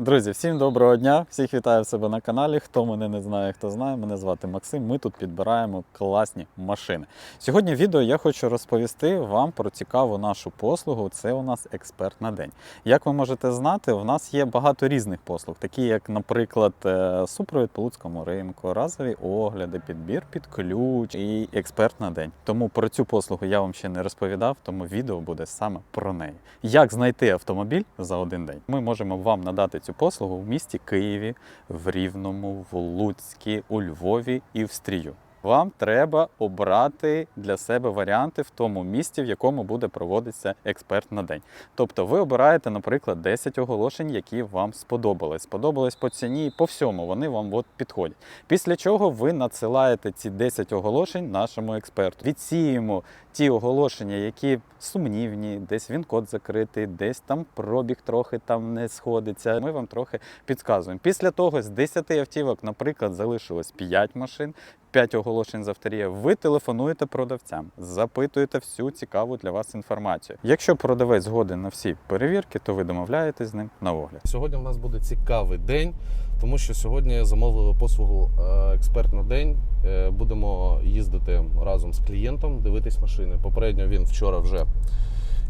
Друзі, всім доброго дня! Всіх вітаю в себе на каналі. Хто мене не знає, хто знає, мене звати Максим. Ми тут підбираємо класні машини. Сьогодні в відео я хочу розповісти вам про цікаву нашу послугу. Це у нас експерт на день. Як ви можете знати, у нас є багато різних послуг, такі як, наприклад, е, супровід по луцькому ринку, разові огляди, підбір під ключ і експерт на день. Тому про цю послугу я вам ще не розповідав, тому відео буде саме про неї. Як знайти автомобіль за один день? Ми можемо вам надати цю послугу в місті Києві, в Рівному, в Луцькі, у Львові і в Стрію. Вам треба обрати для себе варіанти в тому місті, в якому буде проводитися експерт на день. Тобто ви обираєте, наприклад, 10 оголошень, які вам сподобались. Сподобались по ціні по всьому, вони вам от підходять. Після чого ви надсилаєте ці 10 оголошень нашому експерту. Відсіємо ті оголошення, які сумнівні, десь він код закритий, десь там пробіг трохи там не сходиться. Ми вам трохи підказуємо. Після того з 10 автівок, наприклад, залишилось 5 машин. 5 оголошень з авторія, ви телефонуєте продавцям, запитуєте всю цікаву для вас інформацію. Якщо продавець згоден на всі перевірки, то ви домовляєтесь з ним на огляд. Сьогодні в нас буде цікавий день, тому що сьогодні замовили послугу е, експерт на день. Е, Будемо їздити разом з клієнтом, дивитись машини. Попередньо він вчора вже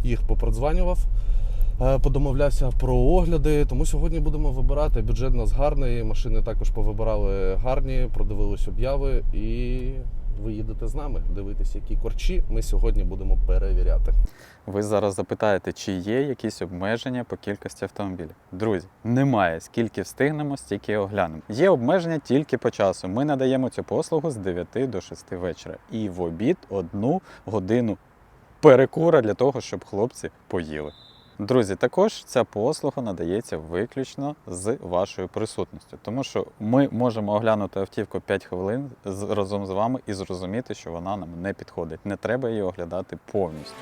їх попродзванював, подомовлявся про огляди. Тому сьогодні будемо вибирати. Бюджет у нас гарний. Машини також повибирали гарні, продивились обяви і. Ви їдете з нами, дивитись, які корчі ми сьогодні будемо перевіряти. Ви зараз запитаєте, чи є якісь обмеження по кількості автомобілів. Друзі, немає. Скільки встигнемо, стільки оглянемо. Є обмеження тільки по часу. Ми надаємо цю послугу з 9 до 6 вечора. І в обід одну годину перекура для того, щоб хлопці поїли. Друзі, також ця послуга надається виключно з вашою присутністю, тому що ми можемо оглянути автівку 5 хвилин з- разом з вами і зрозуміти, що вона нам не підходить. Не треба її оглядати повністю.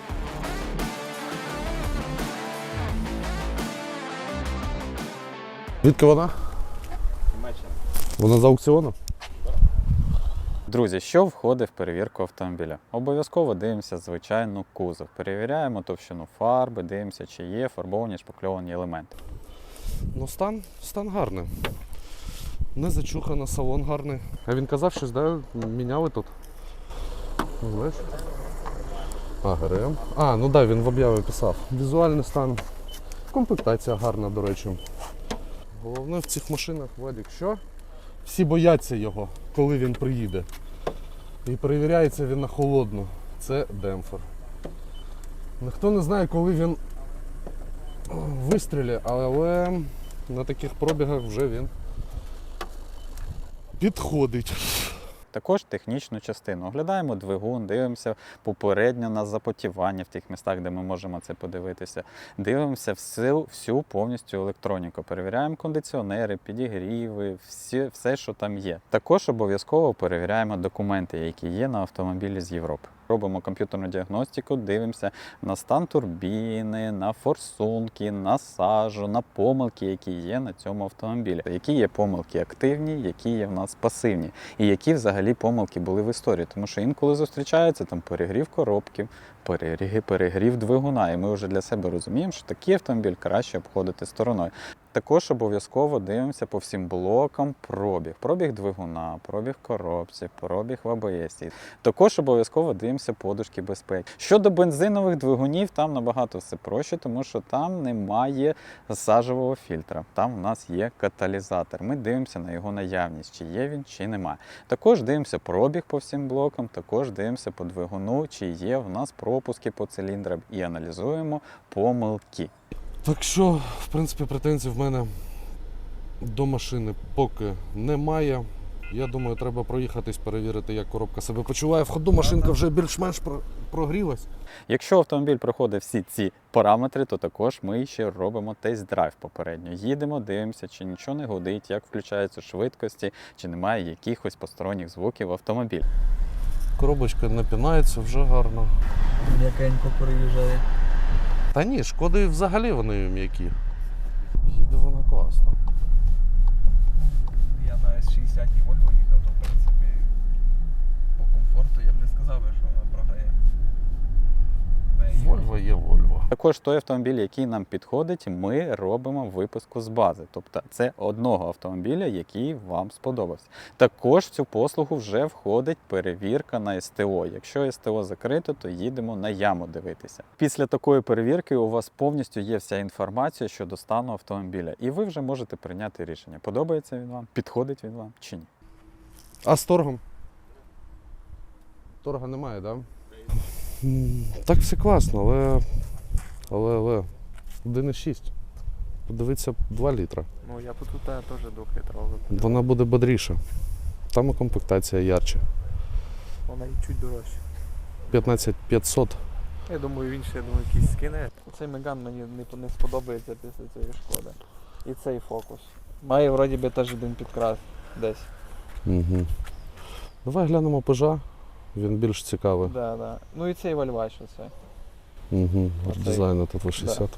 Звідки вона? Вона з аукціону? Друзі, що входить в перевірку автомобіля? Обов'язково дивимося звичайно кузов. Перевіряємо товщину фарби, дивимося, чи є фарбовані шпакльовані елементи. Ну, стан, стан гарний. Не зачухано, салон гарний. А він казав, щось, да, міняли тут. Ну, Знаєш? А, ГРМ. А, ну так, да, він в об'яві писав. Візуальний стан. Комплектація гарна, до речі. Головне в цих машинах, Вадік, що? Всі бояться його, коли він приїде. І перевіряється він на холодну. Це демпфер. Ніхто не знає, коли він вистрілі, але на таких пробігах вже він підходить. Також технічну частину. Оглядаємо двигун, дивимося попередньо на запотівання в тих містах, де ми можемо це подивитися. Дивимося всю, всю повністю електроніку. Перевіряємо кондиціонери, підігріви, всі, все, що там є. Також обов'язково перевіряємо документи, які є на автомобілі з Європи. Робимо комп'ютерну діагностику, дивимося на стан турбіни, на форсунки, на сажу, на помилки, які є на цьому автомобілі. Які є помилки активні, які є в нас пасивні, і які взагалі помилки були в історії. Тому що інколи зустрічається там перегрів коробки, перегрів, двигуна. І ми вже для себе розуміємо, що такий автомобіль краще обходити стороною. Також обов'язково дивимося по всім блокам пробіг. Пробіг двигуна, пробіг коробці, пробіг в АБС. Також обов'язково дивимося подушки безпеки. Щодо бензинових двигунів, там набагато все проще, тому що там немає сажевого фільтра. Там в нас є каталізатор. Ми дивимося на його наявність, чи є він, чи немає. Також дивимося пробіг по всім блокам, також дивимося по двигуну, чи є в нас пропуски по циліндрам і аналізуємо помилки. Так що, в принципі, претензій в мене до машини поки немає. Я думаю, треба проїхатись, перевірити, як коробка себе почуває. В ходу машинка вже більш-менш прогрілась. Якщо автомобіль проходить всі ці параметри, то також ми ще робимо тест-драйв попередньо. Їдемо, дивимося, чи нічого не гудить, як включаються швидкості, чи немає якихось посторонніх звуків в автомобілі. Коробочка напінається вже гарно. М'якенько приїжджає. Та ні, шкоди взагалі вони м'які. Їде вона класно. Я на S60 Вольво їхав, то в принципі по комфорту я б не сказав, що вона Вольво є Вольво. Також той автомобіль, який нам підходить, ми робимо виписку з бази. Тобто це одного автомобіля, який вам сподобався. Також в цю послугу вже входить перевірка на СТО. Якщо СТО закрито, то їдемо на яму дивитися. Після такої перевірки у вас повністю є вся інформація щодо стану автомобіля, і ви вже можете прийняти рішення, подобається він вам, підходить він вам чи ні. А з торгом? Торга немає, так? Да? Так все класно, але. Але, але. 1,6. Подивіться 2 літра. Ну, я тут теж двохлітровий. Вона буде бодріша. Там і комплектація ярче. Вона і чуть дорожча. 15500. Я думаю, він ще я думаю, якийсь скине. Цей Меган мені не, не сподобається після цієї шкоди. І цей фокус. Має вроді би теж один підкрас десь. Угу. Давай глянемо пежа. Він більш цікавий. Да, да. Ну і цей вальвач оце. Угу. дизайн Дизайну тут 60.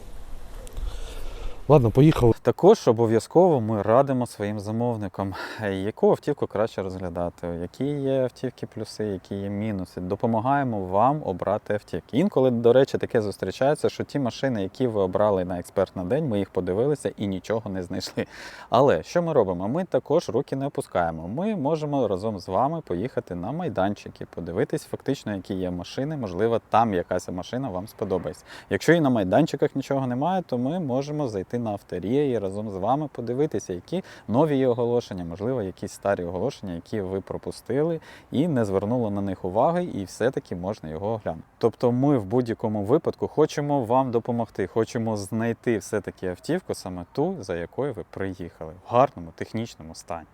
Ладно, поїхали. Також обов'язково ми радимо своїм замовникам, яку автівку краще розглядати, які є автівки плюси, які є мінуси. Допомагаємо вам обрати автівки. Інколи, до речі, таке зустрічається, що ті машини, які ви обрали на експерт на день, ми їх подивилися і нічого не знайшли. Але що ми робимо? Ми також руки не опускаємо. Ми можемо разом з вами поїхати на майданчики, подивитись фактично, які є машини. Можливо, там якась машина вам сподобається. Якщо і на майданчиках нічого немає, то ми можемо зайти на авторія і разом з вами подивитися, які нові оголошення, можливо, якісь старі оголошення, які ви пропустили і не звернули на них уваги, і все-таки можна його оглянути. Тобто, ми в будь-якому випадку хочемо вам допомогти, хочемо знайти все-таки автівку саме ту, за якою ви приїхали, в гарному технічному стані.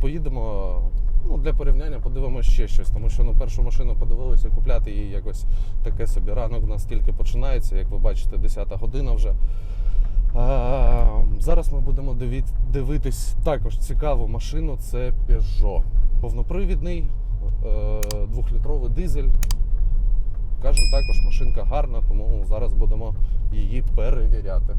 Поїдемо ну, для порівняння, подивимося ще щось, тому що ну, першу машину подивилися, купляти її якось таке собі. Ранок у нас тільки починається, як ви бачите, 10 година вже. Зараз ми будемо дивитись також цікаву машину. Це Peugeot. Повнопривідний, е, двохлітровий дизель. Кажуть, також машинка гарна, тому зараз будемо її перевіряти.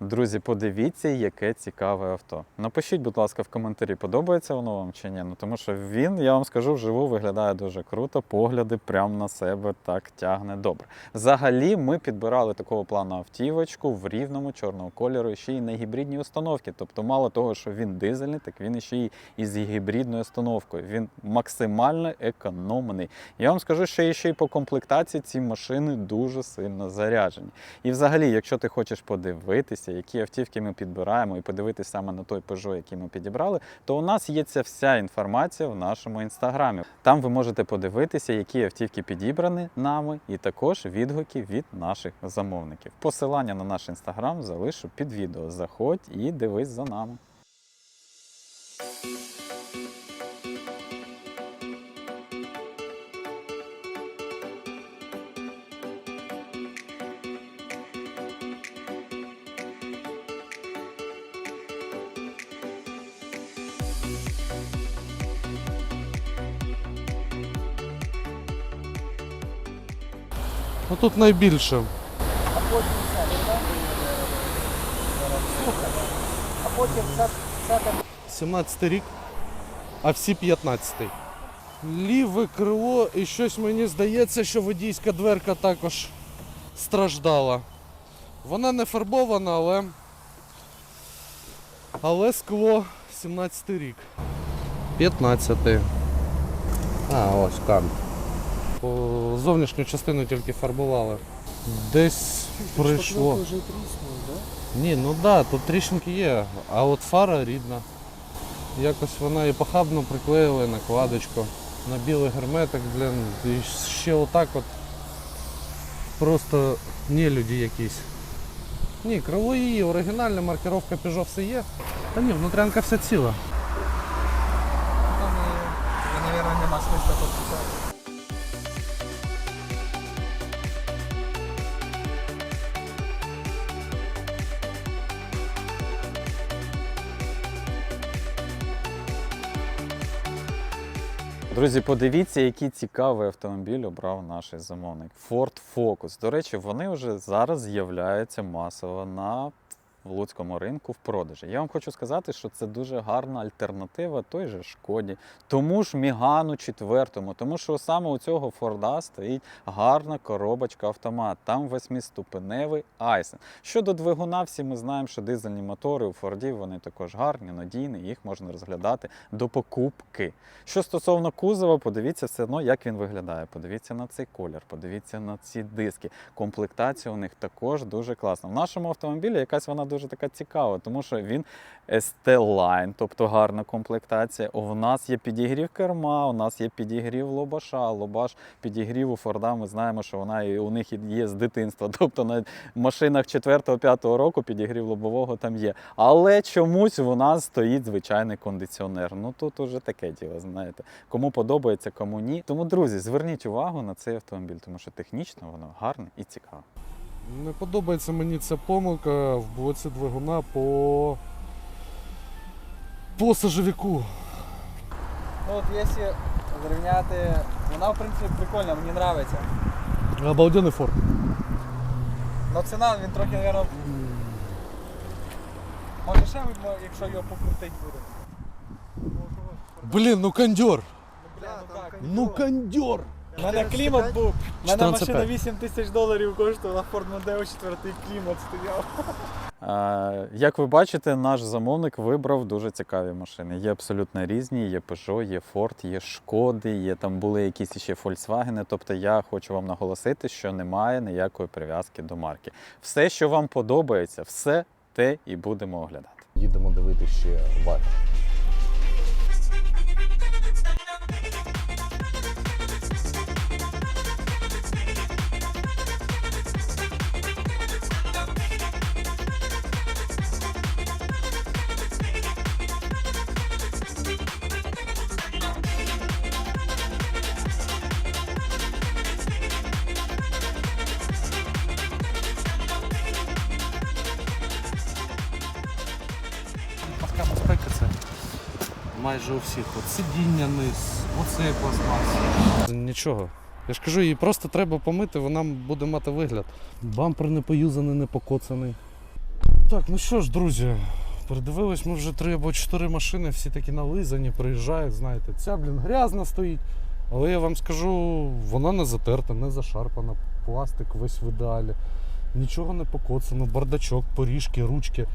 Друзі, подивіться, яке цікаве авто. Напишіть, будь ласка, в коментарі, подобається воно вам чи ні. Ну тому що він, я вам скажу, вживу виглядає дуже круто. Погляди прямо на себе так тягне добре. Взагалі, ми підбирали такого плану автівочку в рівному чорного кольору, ще й на гібридній установці. Тобто, мало того, що він дизельний, так він ще й із гібридною установкою. Він максимально економний. Я вам скажу, що ще й по комплектації ці машини дуже сильно заряджені. І взагалі, якщо ти хочеш подивитися, які автівки ми підбираємо, і подивитися саме на той Peugeot, який ми підібрали, то у нас є ця вся інформація в нашому інстаграмі. Там ви можете подивитися, які автівки підібрані нами, і також відгуки від наших замовників. Посилання на наш інстаграм залишу під відео. Заходь і дивись за нами. Ну тут найбільше. А потім все, Слухай, а потім все, там 17 рік, а всі 15. Ліве крило і щось мені здається, що водійська дверка також страждала. Вона не фарбована, але. Але скло 17 рік. 15. А, ось кам. Зовнішню частину тільки фарбували. Десь прийшло. Ні, ну да, тут тріщинки є, а от фара рідна. Якось вона і похабно приклеїли накладочку на білий герметик, блін, і ще отак от. Просто нелюді якісь. Ні, крило її, оригінальна маркировка Peugeot все є. Та ні, внутрянка вся ціла. Там, е, мабуть, нема смисла тут писати. Друзі, подивіться, який цікавий автомобіль обрав наш замовник. Ford Focus. До речі, вони вже зараз з'являються масово на в луцькому ринку в продажі. Я вам хочу сказати, що це дуже гарна альтернатива той же шкоді, тому ж Мігану четвертому, тому що саме у цього Форда стоїть гарна коробочка автомат. Там восьмиступеневий айсен. Щодо двигуна, всі ми знаємо, що дизельні мотори у Фордів вони також гарні, надійні, їх можна розглядати до покупки. Що стосовно кузова, подивіться все одно, як він виглядає. Подивіться на цей колір, подивіться на ці диски. Комплектація у них також дуже класна. В нашому автомобілі якась вона дуже така цікава, тому що він ST-Line, тобто гарна комплектація. У нас є підігрів керма, у нас є підігрів лобаша. Лобаш підігрів у Форда. Ми знаємо, що вона і у них є з дитинства. Тобто на машинах 4-5 року підігрів лобового там є. Але чомусь у нас стоїть звичайний кондиціонер. Ну тут уже таке діло, знаєте. Кому подобається, кому ні. Тому, друзі, зверніть увагу на цей автомобіль, тому що технічно воно гарне і цікаве. Не подобається мені ця помилка в блоці двигуна по. по сажовіку. Ну от якщо зрівняти, вона в принципі прикольна, мені подобається. Обалденний форт. Но ціна він трохи, мабуть, може ще, мо- якщо його покрутить буде. Блін, ну кондьор! Бля, ну так. Ну кондьор! У мене клімат був. У мене 14,5. машина 8 тисяч доларів коштувала, Ford Mondeo 4 клімат стояв. Е, Як ви бачите, наш замовник вибрав дуже цікаві машини. Є абсолютно різні, є Peugeot, є Ford, є Шкоди, є там були якісь ще Volkswagen. Тобто я хочу вам наголосити, що немає ніякої прив'язки до марки. Все, що вам подобається, все те і будемо оглядати. Їдемо дивитися ще валь. Майже у всіх. От сидіння низ, оце пластмас. Нічого. Я ж кажу, її просто треба помити, вона буде мати вигляд. Бампер не поюзаний, не покоцаний. Так, ну що ж, друзі, передивились ми вже три або чотири машини, всі такі нализані, приїжджають, знаєте, ця, блін, грязна стоїть. Але я вам скажу, вона не затерта, не зашарпана, пластик весь в ідеалі. Нічого не покоцано, бардачок, поріжки, ручки.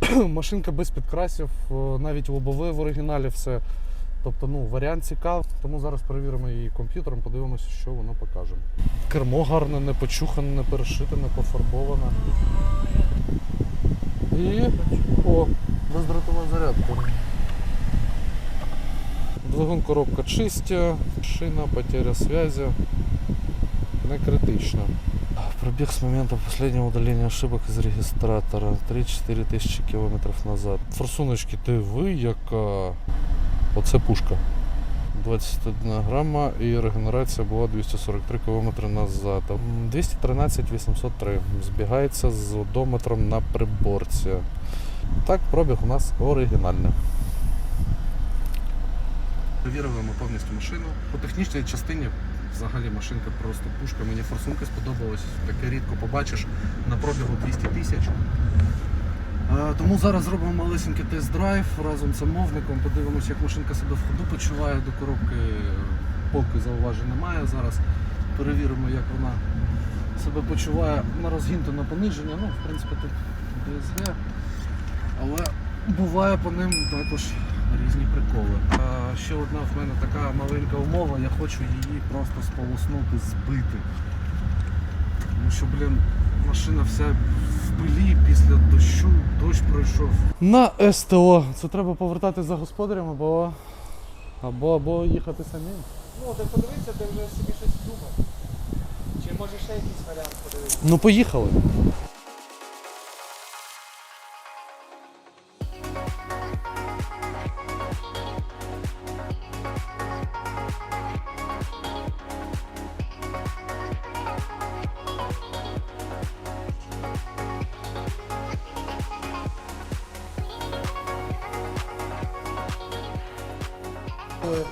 Машинка без підкрасів, е, навіть лобове в оригіналі все. Тобто, ну, варіант цікавий, тому зараз перевіримо її комп'ютером, подивимося, що воно покаже. Кермо гарне, не почухане, не перешите, не пофарбоване. І. О, бездротова зарядка. Двигун коробка чистя, шина, потеря связи. Не критично. Пробег с момента последнего удаления ошибок из регистратора 3-4 тисячі кілометрів назад. Форсуночки, ти ви яка. Оце пушка. 21 грама і регенерація була 243 км назад. 213 803. Збігається з одометром на приборці. Так, пробіг у нас оригінальний. Перевірили ми повністю машину. По технічній частині взагалі машинка просто пушка. Мені форсунка сподобалась. Таке рідко побачиш на пробігу 200 тисяч. Е, Тому зараз зробимо малесенький тест-драйв разом з замовником. Подивимося, як машинка себе в ходу почуває до коробки. Поки зауважень немає. Зараз перевіримо, як вона себе почуває на розгін та на пониження. Ну, в принципі, тут DSG. Але буває по ним також різні приколи. А ще одна в мене така маленька умова, я хочу її просто сполоснути, збити. Тому що, блін, машина вся в пилі після дощу, дощ пройшов. На СТО. Це треба повертати за господарем або, або, або їхати самим. Ну, ти подивися, ти вже собі щось думав. Чи може ще якийсь варіант подивитися? Ну поїхали.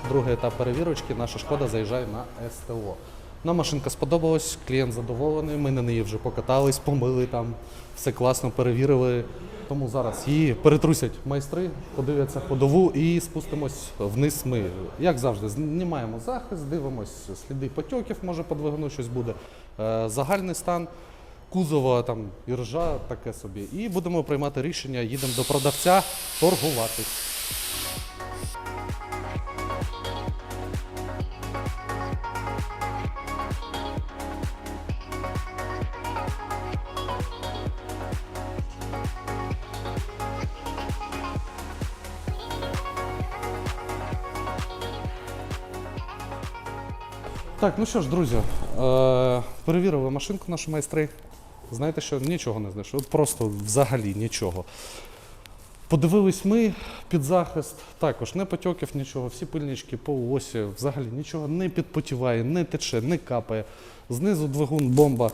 Другий етап перевірочки. Наша шкода заїжджає на СТО. Нам машинка сподобалась, клієнт задоволений, ми на неї вже покатались, помили там, все класно перевірили. Тому зараз її перетрусять майстри, подивляться ходову і спустимось вниз ми. Як завжди, знімаємо захист, дивимось сліди потьоків, може по двигуну щось буде. Е, Загальний стан кузова, там і таке собі. І будемо приймати рішення, їдемо до продавця торгуватись. Так, ну що ж, друзі, е, перевірили машинку нашу майстри. Знаєте що, нічого не знайшли. Просто взагалі нічого. Подивились ми під захист, також не потьоків, нічого, всі пильнички по осі, взагалі нічого не підпотіває, не тече, не капає. Знизу двигун бомба.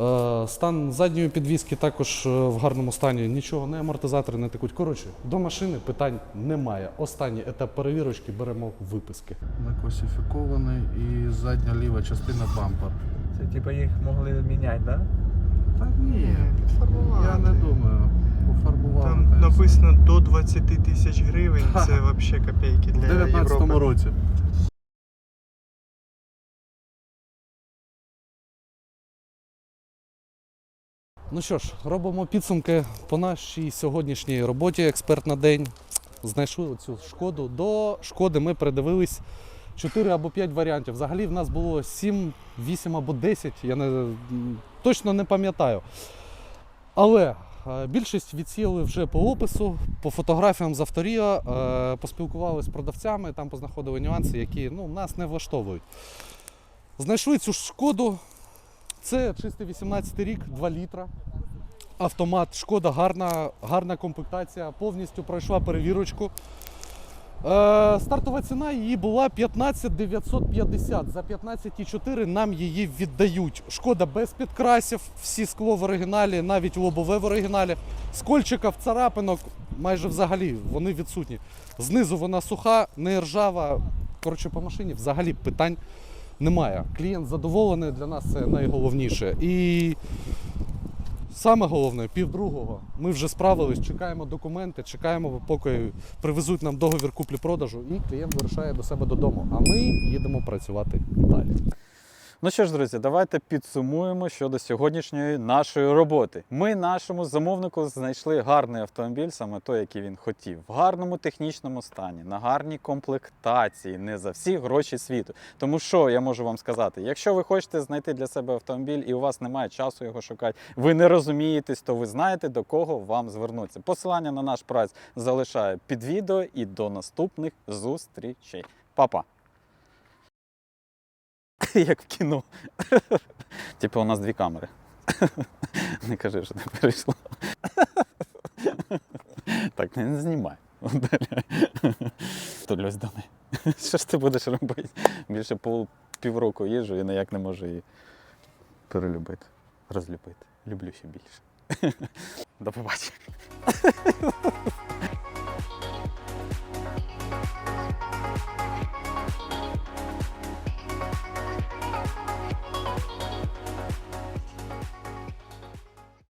Е, Стан задньої підвіски також е, в гарному стані, нічого, не амортизатори не текуть. Коротше, до машини питань немає. Останній етап перевірочки беремо виписки. Не класифікований і задня ліва частина бампер. Це типа їх могли міняти, да? Та ні, Підфарбувати. я не думаю. Пофарбували. Там та написано до 20 тисяч гривень, це взагалі копійки для 19 Європи. році. Ну що ж, робимо підсумки по нашій сьогоднішній роботі. Експерт на день. Знайшли оцю шкоду. До шкоди ми придивились 4 або 5 варіантів. Взагалі в нас було 7, 8 або 10, я не, точно не пам'ятаю. Але е, більшість відсіяли вже по опису, по фотографіям з авторія, е, поспілкувалися з продавцями, там познаходили нюанси, які ну, нас не влаштовують. Знайшли цю шкоду. Це чистий 18 рік, 2 літра. Автомат, шкода, гарна, гарна комплектація, повністю пройшла перевірочку. Е, стартова ціна її була 15 950. За 15,4 нам її віддають. Шкода без підкрасів, всі скло в оригіналі, навіть лобове в оригіналі. Скольчиків, царапинок майже взагалі вони відсутні. Знизу вона суха, не ржава. Коротше, по машині взагалі питань немає. Клієнт задоволений, для нас це найголовніше. І саме головне, півдругого. Ми вже справились, чекаємо документи, чекаємо, поки привезуть нам договір куплі-продажу, і клієнт вирушає до себе додому. А ми їдемо працювати далі. Ну що ж, друзі, давайте підсумуємо щодо сьогоднішньої нашої роботи. Ми нашому замовнику знайшли гарний автомобіль, саме той, який він хотів, в гарному технічному стані, на гарній комплектації, не за всі гроші світу. Тому що я можу вам сказати, якщо ви хочете знайти для себе автомобіль і у вас немає часу його шукати, ви не розумієтесь, то ви знаєте до кого вам звернутися. Посилання на наш прайс залишаю під відео і до наступних зустрічей. Па-па! Як в кіно. Типу, у нас дві камери. Не кажи, що ти перейшла. Так, не знімай. Тулюсь до. Що ж ти будеш робити? Більше пол, півроку їжджу і ніяк не можу її перелюбити, розлюбити. Люблю ще більше. До побачення. フフフ。